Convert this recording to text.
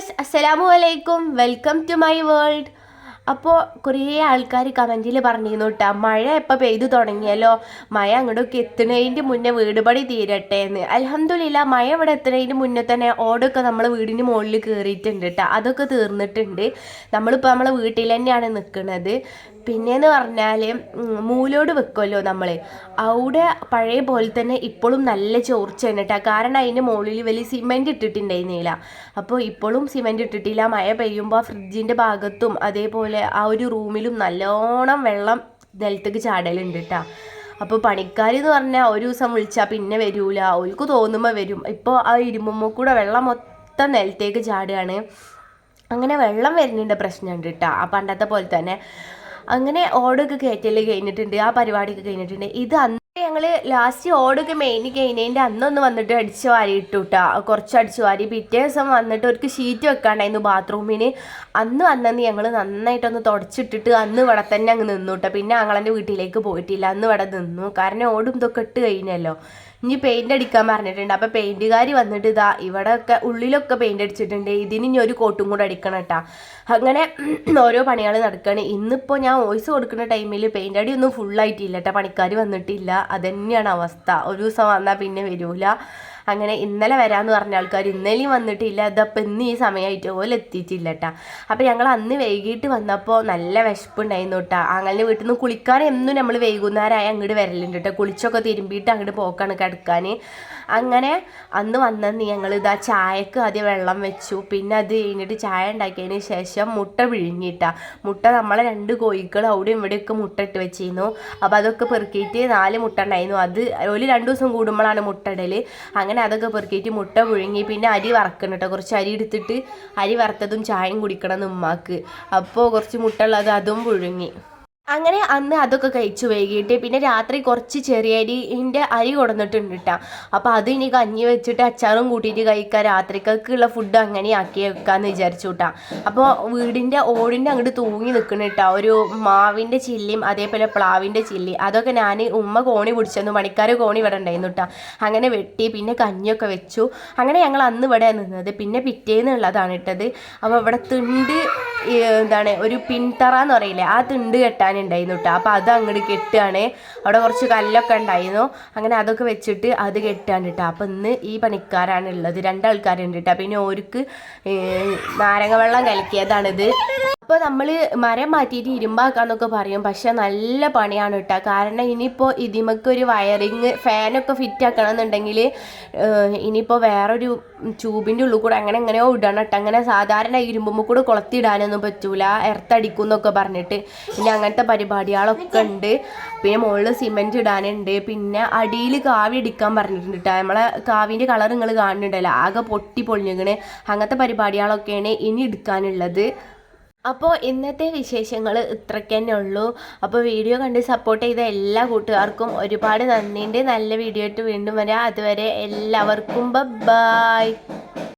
Viewers അസ്സലാമു അലൈക്കും welcome to my world അപ്പോൾ കുറേ ആൾക്കാർ കമന്റിൽ പറഞ്ഞിരുന്നു കേട്ടോ മഴ എപ്പോൾ പെയ്തു തുടങ്ങിയല്ലോ മഴ അങ്ങോട്ടൊക്കെ എത്തുന്നതിന്റെ മുന്നേ വീടുപടി തീരട്ടെ എന്ന്. അലഹമില്ല മഴ ഇവിടെ എത്തുന്നതിന്റെ മുന്നേ തന്നെ ഓടൊക്കെ നമ്മൾ വീടിന് മുകളിൽ കയറിയിട്ടുണ്ട് കേട്ടോ അതൊക്കെ തീർന്നിട്ടുണ്ട്. നമ്മളിപ്പോൾ നമ്മളെ വീട്ടിൽ തന്നെയാണ് നിൽക്കുന്നത് പിന്നെയെന്ന് പറഞ്ഞാൽ മൂലോട് വെക്കുമല്ലോ നമ്മൾ അവിടെ പഴയ പോലെ തന്നെ ഇപ്പോഴും നല്ല ചോർച്ചയാണ് കേട്ടോ കാരണം അതിന്റെ മുകളിൽ വലിയ സിമെന്റ് ഇട്ടിട്ടുണ്ടായിരുന്നില്ല. അപ്പോൾ ഇപ്പോഴും സിമെന്റ് ഇട്ടിട്ടില്ല മഴ പെയ്യുമ്പോൾ ഫ്രിഡ്ജിന്റെ ഭാഗത്തും അതേപോലെ ആ ഒരു റൂമിലും നല്ലോണം വെള്ളം നിലത്തേക്ക് ചാടലുണ്ട് കേട്ടോ അപ്പോൾ പണിക്കാർ എന്ന് പറഞ്ഞാൽ ഒരു ദിവസം വിളിച്ചാൽ പിന്നെ വരൂല. അവർക്ക് തോന്നുമ്പോൾ വരും. ഇപ്പോൾ ആ ഇരുമ്പുമ്പോൾ കൂടെ വെള്ളം മൊത്തം നിലത്തേക്ക് ചാടുകയാണ് അങ്ങനെ വെള്ളം വരുന്നതിന്റെ പ്രശ്നമുണ്ട് കേട്ടോ ആ പണ്ടത്തെ പോലെ തന്നെ. അങ്ങനെ ഓടൊക്കെ കയറ്റൽ കഴിഞ്ഞിട്ടുണ്ട്. ആ പരിപാടിയൊക്കെ കഴിഞ്ഞിട്ടുണ്ട്. ഇത് ഞങ്ങൾ ലാസ്റ്റ് ഓടൊക്കെ മെയിൻ കഴിഞ്ഞതിന്റെ അന്നൊന്ന് വന്നിട്ട് അടിച്ചു വാരി ഇട്ടു കേട്ടോ കുറച്ച് അടിച്ചു വാരി. പിറ്റേ ദിവസം വന്നിട്ട് അവർക്ക് ഷീറ്റ് വെക്കാണ്ടായിരുന്നു ബാത്റൂമിന് അന്ന് വന്നെന്ന് ഞങ്ങൾ നന്നായിട്ടൊന്ന് തുടച്ചിട്ടിട്ട് അന്ന് ഇവിടെ തന്നെ അങ്ങ് നിന്നു കേട്ടോ പിന്നെ ഞങ്ങളെന്റെ വീട്ടിലേക്ക് പോയിട്ടില്ല. അന്ന് ഇവിടെ നിന്നു. കാരണം ഓടും ഇതൊക്കെ ഇട്ട് കഴിഞ്ഞല്ലോ. ഇനി പെയിന്റ് അടിക്കാൻ പറഞ്ഞിട്ടുണ്ട്. അപ്പോൾ പെയിന്റുകാർ വന്നിട്ട് ഇതാ ഇവിടെയൊക്കെ ഉള്ളിലൊക്കെ പെയിന്റ് അടിച്ചിട്ടുണ്ട്. ഇതിന് ഇനി ഒരു കോട്ടും കൂടെ അടിക്കണം കേട്ടാ അങ്ങനെ ഓരോ പണികൾ നടക്കുകയാണ് ഇന്നിപ്പോൾ ഞാൻ വോയിസ് കൊടുക്കുന്ന ടൈമിൽ പെയിന്റ് അടി ഒന്നും ഫുള്ളായിട്ടില്ല കേട്ടോ പണിക്കാർ വന്നിട്ടില്ല. അതന്നെയാണ് അവസ്ഥ. ഒരു ദിവസം വന്നാൽ പിന്നെ വരൂല. അങ്ങനെ ഇന്നലെ വരാമെന്ന് പറഞ്ഞ ആൾക്കാർ ഇന്നലെയും വന്നിട്ടില്ല. അതപ്പോൾ ഇന്ന് ഈ സമയമായിട്ട് പോലെ എത്തിയിട്ടില്ല കേട്ടാ അപ്പോൾ ഞങ്ങൾ അന്ന് വൈകിട്ട് വന്നപ്പോൾ നല്ല വിശപ്പുണ്ടായിരുന്നു കേട്ടാ അങ്ങനെ വീട്ടിൽ നിന്ന് കുളിക്കാൻ എന്നും നമ്മൾ വൈകുന്നേരമായി അങ്ങോട്ട് വരലുണ്ട് കേട്ടോ കുളിച്ചൊക്കെ തിരുമ്പിയിട്ട് അങ്ങോട്ട് പോക്കാണ് കിടക്കാൻ അങ്ങനെ അന്ന് വന്നെന്ന് ഞങ്ങൾ ഇതാ ചായക്ക് ആദ്യം വെള്ളം വെച്ചു. പിന്നെ അത് കഴിഞ്ഞിട്ട് ചായ ഉണ്ടാക്കിയതിന് ശേഷം മുട്ട പിഴിഞ്ഞിട്ടാ. മുട്ട നമ്മളെ രണ്ട് കോഴികൾ അവിടെയും ഇവിടെയൊക്കെ മുട്ട ഇട്ട് വെച്ചിരുന്നു. അപ്പോൾ അതൊക്കെ പെറുക്കിയിട്ട് നാല് മുട്ട ഉണ്ടായിരുന്നു. അത് ഒരു രണ്ട് ദിവസം കൂടുമ്പോഴാണ് മുട്ട ഇടൽ അങ്ങനെ അതൊക്കെ പെറുക്കിയിട്ട് മുട്ട പുഴുങ്ങി പിന്നെ അരി വറക്കണം കേട്ടോ കുറച്ച് അരി എടുത്തിട്ട് അരി വറുത്തതും ചായയും കുടിക്കണം ഉമ്മാക്ക്. അപ്പോൾ കുറച്ച് മുട്ട ഉള്ളത് അതും പുഴുങ്ങി. അങ്ങനെ അന്ന് അതൊക്കെ കഴിച്ചു വൈകിട്ട് പിന്നെ രാത്രി കുറച്ച് ചെറിയ അരിന്റെ അരി കൊടുന്നിട്ടുണ്ട് കേട്ടോ അപ്പോൾ അത് ഇനി കഞ്ഞി വെച്ചിട്ട് അച്ചാറും കൂട്ടിയിട്ട് കഴിക്കാം. രാത്രിക്കൊക്കെയുള്ള ഫുഡ് അങ്ങനെ ആക്കി വെക്കാമെന്ന് വിചാരിച്ചു കേട്ടോ അപ്പോൾ വീടിന്റെ ഓടിന്റെ അങ്ങോട്ട് തൂങ്ങി നിൽക്കണം കേട്ടോ ഒരു മാവിന്റെ ചില്ലിയും അതേപോലെ പ്ലാവിന്റെ ചില്ലി അതൊക്കെ ഞാൻ ഉമ്മ കോണി പിടിച്ചെന്നു. പണിക്കാർ കോണി ഇവിടെ ഉണ്ടായിരുന്നു കേട്ടോ അങ്ങനെ വെട്ടി പിന്നെ കഞ്ഞിയൊക്കെ വെച്ചു. അങ്ങനെ ഞങ്ങൾ അന്ന് ഇവിടെ നിന്നത് പിന്നെ പിറ്റേന്നുള്ളതാണ് ഇട്ടത്. അപ്പോൾ ഇവിടെ തിണ്ട് എന്താണ് ഒരു പിൻതറ എന്ന് പറയില്ലേ ആ തിണ്ട് കെട്ടാനുണ്ടായിരുന്നു കേട്ടോ അപ്പോൾ അത് അങ്ങോട്ട് കെട്ടുകയാണ്. അവിടെ കുറച്ച് കല്ലൊക്കെ ഉണ്ടായിരുന്നു. അങ്ങനെ അതൊക്കെ വെച്ചിട്ട് അത് കെട്ടാണ് കേട്ടോ അപ്പോൾ ഇന്ന് ഈ പണിക്കാരാണ് ഉള്ളത്. രണ്ടാൾക്കാരുണ്ട് കേട്ടോ പിന്നെ ഓർക്ക് നാരങ്ങ വെള്ളം കലക്കിയതാണിത്. അപ്പോൾ നമ്മൾ മരം മാറ്റിയിട്ട് ഇരുമ്പാക്കാന്നൊക്കെ പറയും. പക്ഷെ നല്ല പണിയാണ് കേട്ടോ കാരണം ഇനിയിപ്പോൾ ഇതിമക്കൊരു വയറിങ് ഫാനൊക്കെ ഫിറ്റ് ആക്കണം എന്നുണ്ടെങ്കിൽ ഇനിയിപ്പോൾ വേറൊരു ട്യൂബിന്റെ ഉള്ളിൽ കൂടെ അങ്ങനെ എങ്ങനെയോ ഇടണം കേട്ടോ അങ്ങനെ സാധാരണ ഇരുമ്പുമ്പോൾ കൂടെ കൊളത്തിടാനൊന്നും പറ്റൂല. എർത്തടിക്കും എന്നൊക്കെ പറഞ്ഞിട്ട്. പിന്നെ അങ്ങനത്തെ പരിപാടികളൊക്കെ ഉണ്ട്. പിന്നെ മുകളിൽ സിമെന്റ് ഇടാനുണ്ട്. പിന്നെ അടിയിൽ കാവി അടിക്കാൻ പറഞ്ഞിട്ടുണ്ട് കേട്ടോ നമ്മളെ കാവിന്റെ കളർ നിങ്ങൾ കാണുന്നുണ്ടല്ലോ. ആകെ പൊട്ടി പൊളിഞ്ഞിങ്ങനെ അങ്ങനത്തെ പരിപാടികളൊക്കെയാണ് ഇനി എടുക്കാനുള്ളത്. അപ്പോൾ ഇന്നത്തെ വിശേഷങ്ങൾ ഇത്രയ്ക്ക് തന്നെ ഉള്ളൂ. അപ്പോൾ വീഡിയോ കണ്ട് സപ്പോർട്ട് ചെയ്ത എല്ലാ കൂട്ടുകാർക്കും ഒരുപാട് നന്ദിയുണ്ട് നല്ല വീഡിയോ ആയിട്ട് വീണ്ടും വരാം. അതുവരെ എല്ലാവർക്കും ബൈ